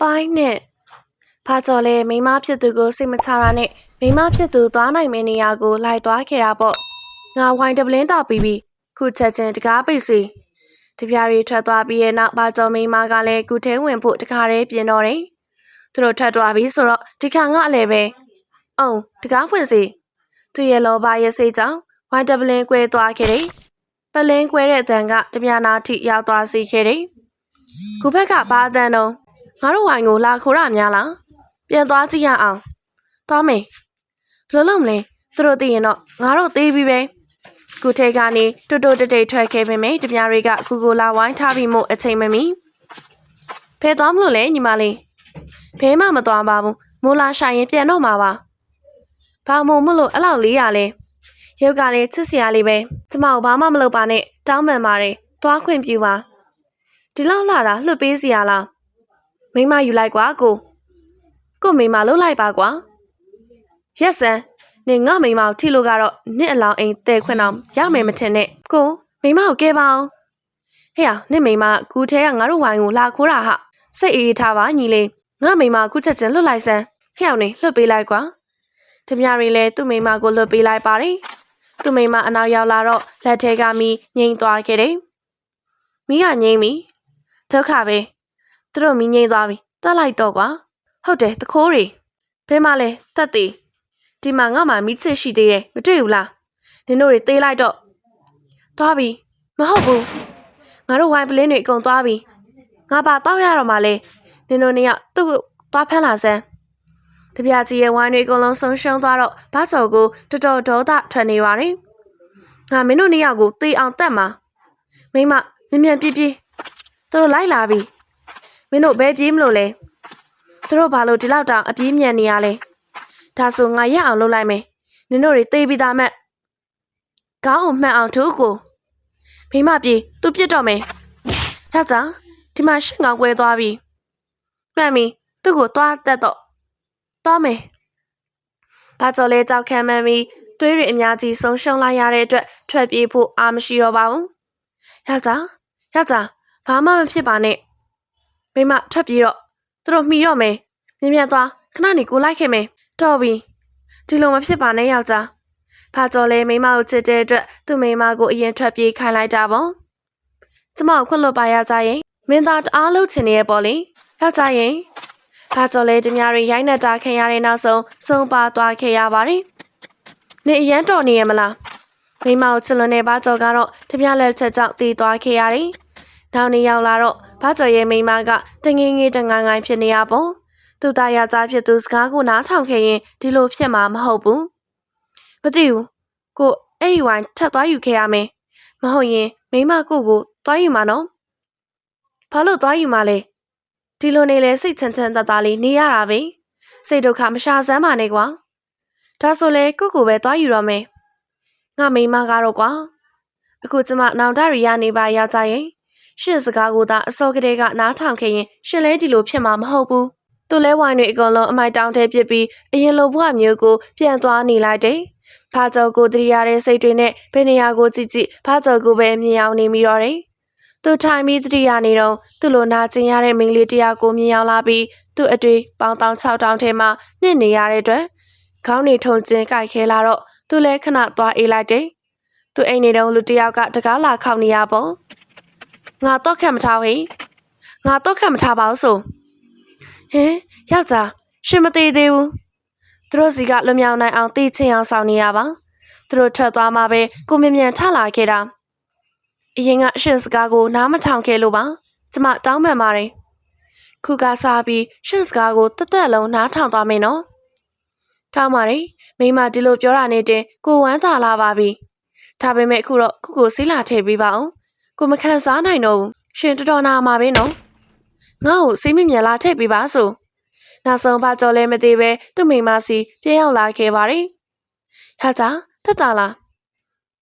ပိုင်းနဲ့ဖာကျော်လဲမိန်းမဖြစ်သူကိုစိတ်မချတာနဲ့မိန်းမဖြစ်သူသွားနိုင်မယ့်နေရာကိုလိုက်သွားခဲ့တာပေါ့ငါဝိုင်းတပလင်းတောက်ပြီးပြီခုချက်ချင်းတကားပိတ်စီတပြားရီထွက်သွားပြီးရဲ့နောက်ဖာကျော်မိန်းမကလည်းကုထဲဝင်ဖို့တခါတည်းပြင်တော့တယ်သူတို့ထွက်သွားပြီဆိုတော့ဒီခါငါအလဲပဲအုံတကားဖွင့်စီသူရဲ့လောဘရဲ့စိတ်ကြောင့်ဝိုင်းတပလင်းကွဲသွားခဲ့တယ်ပလင်းကွဲတဲ့အတန်ကတပြားနာထိရောက်သွားစေခဲ့တယ်ခုဘက်ကဘာအတန်တော့ ငါတို့ဝိုင်ကိုလာခိုးရများလားပြန်သွားကြည့်ရအောင်သွားမယ်ဘယ်လိုလုပ်မလဲသူတို့သိရင်တော့ငါတို့သေးပြီပဲကုထဲကနေတူတူတိတ်တိတ်ထွက်ခဲ့ပေမဲ့တပြားတွေကကူကိုလာဝိုင်းထားပြီးမို့အချိန်မမီဖဲသွားမလို့လဲညီမလေးဖဲမှမသွားပါဘူးမိုးလာရှာရင်ပြန်တော့မှာပါဘာမို့မလို့အဲ့လောက်လေးရလဲရုပ်ကလည်းချစ်စရာလေးပဲကျမကိုဘာမှမလုပ်ပါနဲ့တောင်းပန်ပါတယ်သွားခွင့်ပြုပါဒီလောက်လာတာလွတ်ပေးစီရလား မိမယူလိုက်ကွာကိုကိုမိမလှုပ်လိုက်ပါကွာရက်စံနေငါမိမကိုထိလို့ကတော့နင့်အလောင်းအိမ်တဲခွင့်အောင်ရမယ်မထင်နဲ့ကိုမိမကိုကဲပါအောင်ဟဲ့ရနင့်မိမကူထဲကငါတို့ဝိုင်းကိုလာခိုးတာဟာစိတ်အေးထားပါညီလေးငါမိမခုချက်ချင်းလွတ်လိုက်စမ်းဟဲ့အောင်နေလွတ်ပေးလိုက်ကွာတမရီလည်းသူ့မိမကိုလွတ်ပေးလိုက်ပါတယ်သူ့မိမအနောက်ရောက်လာတော့လက်ထဲကမီငိမ့်သွားခဲ့တယ်မိကငိမ့်ပြီဒုက္ခပဲ သူတို့မီးငိမ့်သွားပြီတတ်လိုက်တော့ကွာဟုတ်တယ်တခိုးတွေဘဲမလဲတတ်သေးဒီမှာငါမှမီးချစ်ရှိသေးတယ်မတွေ့ဘူးလားနင်တို့တွေသေးလိုက်တော့သွားပြီမဟုတ်ဘူးငါတို့ဝိုင်းပလင်းတွေအကုန်သွားပြီငါပါတောက်ရတော့မှလဲနင်တို့နေရသူ့ကိုသွားဖမ်းလာစမ်းတပြားကြီးရဲ့ဝိုင်းတွေအကုန်လုံးဆုံးရှုံးသွားတော့ဘာချော်ကိုတော်တော်ဒေါသထွက်နေပါတယ်ငါမင်းတို့နေရကိုသေအောင်တတ်မှာမိမမြန်မြန်ပြေးပြေးသူတို့လိုက်လာပြီ မင်းတို့ဘယ်ပြေးမလို့လဲသူတို့ဘာလို့ဒီလောက်တောင်အပြေးမြန်နေရလဲဒါဆိုငါရက်အောင်လုပ်လိုက်မယ်နင်တို့တွေသေပြီးသားမဲ့ကောင်းအောင်မှန်အောင်ထိုးကိုဖိမပြေသူပြစ်တော့မယ်ယောက်ျားဒီမှာရှင်းကောင်ကွဲသွားပြီမှန်ပြီသူ့ကိုသွားတက်တော့သွားမယ်ဘာကြော်လဲကြောက်ခံမှန်ပြီသွေးတွေအများကြီးဆုံးရှုံးလိုက်ရတဲ့အတွက်ထွက်ပြေးဖို့အာမရှိတော့ပါဘူးယောက်ျားယောက်ျားဘာမှမဖြစ်ပါနဲ့ မိမထွက်ပြေးတော့သူတို့မှီတော့မယ်မြင်မြတ်သွားခဏနေကိုလိုက်ခဲ့မယ်တော်ပြီဒီလိုမဖြစ်ပါနဲ့ယောက်ျားဖာကျော်လဲမိမကိုချစ်တဲ့အတွက်သူ့မိမကိုအရင်ထွက်ပြေးခိုင်းလိုက်တာပေါ့ကျမကိုခွင့်လွတ်ပါယောက်ျားရင်မင်းသားတအားလုံးချင်နေရပေါ့လေယောက်ျားရင်ဖာကျော်လဲတများရင်ရိုက်နှက်တာခင်ရတဲ့နောက်ဆုံးဆုံးပါသွားခဲ့ရပါတယ်နေအရန်တော်နေရမလားမိမကိုချစ်လွန်တဲ့ဘာကျော်ကတော့တပြလက်ချက်ကြောင့်တည်သွားခဲ့ရတယ် နောက်နေ့ရောက်လာတော့ဘာကျော်ရဲ့မိန်းမကတငင်းငင်းတငိုင်းငိုင်းဖြစ်နေရပုံသူသားယောက်ျားဖြစ်သူစကားကိုနားထောင်ခဲ့ရင်ဒီလိုဖြစ်မှာမဟုတ်ဘူးမသိဘူးကိုအဲ့ဒီဝိုင်းထပ်သွားယူခဲ့ရမယ်မဟုတ်ရင်မိန်းမကိုကိုသွားယူမှာနော်ဘာလို့သွားယူမှာလဲဒီလိုနေလဲစိတ်ချမ်းချမ်းသာသာလေးနေရတာပဲစိတ်ဒုက္ခမရှာစမ်းပါနဲ့ကွာဒါဆိုလဲကိုကိုပဲသွားယူတော့မယ်ငါမိန်းမကတော့ကွာအခုကျမနောင်တရီရနေပါယောက်ျားရင် ရှင့်စကားကိုသာအစောကတည်းကနားထောင်ခဲ့ရင်ရှင်လဲဒီလိုဖြစ်မှာမဟုတ်ဘူး။သူလဲဝိုင်းတွေအကုန်လုံးအမိုက်တောင်းထဲပြစ်ပြီးအရင်လိုဘဝမျိုးကိုပြန်သွားနေလိုက်တယ်။ဖာကျော်ကိုတရိရတဲ့စိတ်တွေနဲ့ဘယ်နေရာကိုကြည့်ကြည့်ဖာကျော်ကိုပဲမြင်အောင်နေမိတော့တယ်။သူထိုင်ပြီးတရိရနေတော့သူ့လိုနာကျင်ရတဲ့မိန်းကလေးတယောက်ကိုမြင်အောင်လာပြီးသူ့အတွေ့ပေါင်းတောင်း6တောင်းထဲမှာနှင့်နေရတဲ့အတွက်ခေါင်းနေထုံကျင်းကြိုက်ခဲလာတော့သူလဲခဏသွားအေးလိုက်တယ်။သူအိမ်နေတော့လူတယောက်ကတကားလာခောက်နေရပုံ။ ငါတော့ခက်မထားဟေးငါတော့ခက်မထားပါဘူးဆိုဟင်ယောက်ျားရှင်မသေးသေးဘူးသူတို့စီကလွမြောက်နိုင်အောင်တီးချင်းအောင်ဆောင်နေရပါသူတို့ထွက်သွားမှပဲကိုမြင်မြန်ထလာခဲ့တာအရင်ကအရှင်စကားကိုနားမထောင်ခဲ့လို့ပါကျမတောင်းပန်ပါတယ်ခုကစားပြီးရှင်စကားကိုတက်တက်လုံးနားထောင်သွားမယ်နော်ထောင်းပါတယ်မိမဒီလိုပြောတာနဲ့တင်ကိုဝမ်းသာလာပါပြီဒါပေမဲ့အခုတော့ခုကိုစီးလာထည့်ပေးပါအောင် ကိုမခံစားနိုင်တော့ဘူးရှင်တော်တော်နာမှာပဲနော်ငါ့ကိုစိတ်မမြင်လာထည့်ပေးပါဆိုနောက်ဆုံးဘာကြော်လဲမသိပဲသူ့မိမစီပြန်ရောက်လာခဲ့ပါတယ်ဟာတာတက်တာလား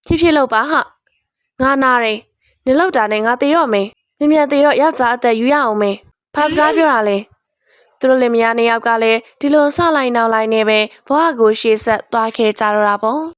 ဖြည်းဖြည်းလောက်ပါဟာငါနာတယ်နေလောက်တာနဲ့ငါသေးတော့မယ်မြင်မြန်သေးတော့ယောက်ျားအသက်ယူရအောင်မယ်ဖာစကားပြောတာလေသူတို့လင်မယားနှစ်ယောက်ကလည်းဒီလိုဆလိုက်နောက်လိုက်နေပဲဘဝကိုရှေ့ဆက်သွားခဲ့ကြတော့တာပေါ့